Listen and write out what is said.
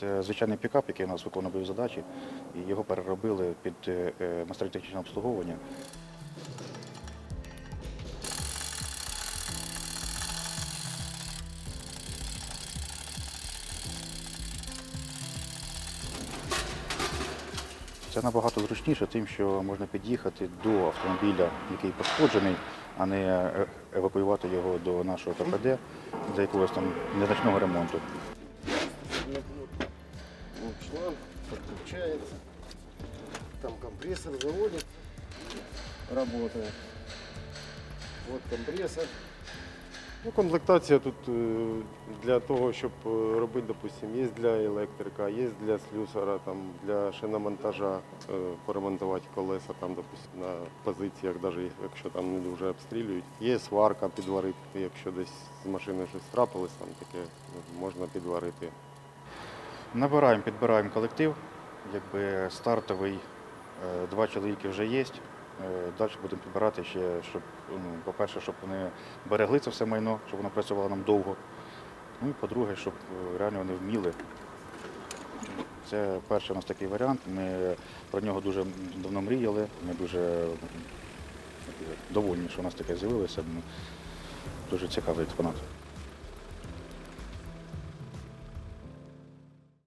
Це звичайний пікап, який у нас виконував задачі, і його переробили під е, е, майстерню технічного обслуговування. Це набагато зручніше, тим, що можна під'їхати до автомобіля, який пошкоджений, а не е, евакуювати його до нашого КПД за якогось там незначного ремонту. Вот шланг подключается. Там компрессор заводит, работает. Вот компрессор. Ну, комплектація тут е, для того, щоб е, робити, допустим, є для електрика, є для слюсара, там, для шиномонтажа, е, поремонтувати колеса, там, допустим, на позиціях, навіть якщо там не дуже обстрілюють. Є сварка підварити, якщо десь з машини щось трапилось, там таке ну, можна підварити. Набираємо, підбираємо колектив. Якби стартовий е, два чоловіки вже є. Далі будемо підбирати ще, щоб, ну, по-перше, щоб вони берегли це все майно, щоб воно працювало нам довго. Ну і по-друге, щоб е, реально вони вміли. Це перший у нас такий варіант. Ми про нього дуже давно мріяли. Ми дуже м, довольні, що у нас таке з'явилося. Дуже цікавий експонат.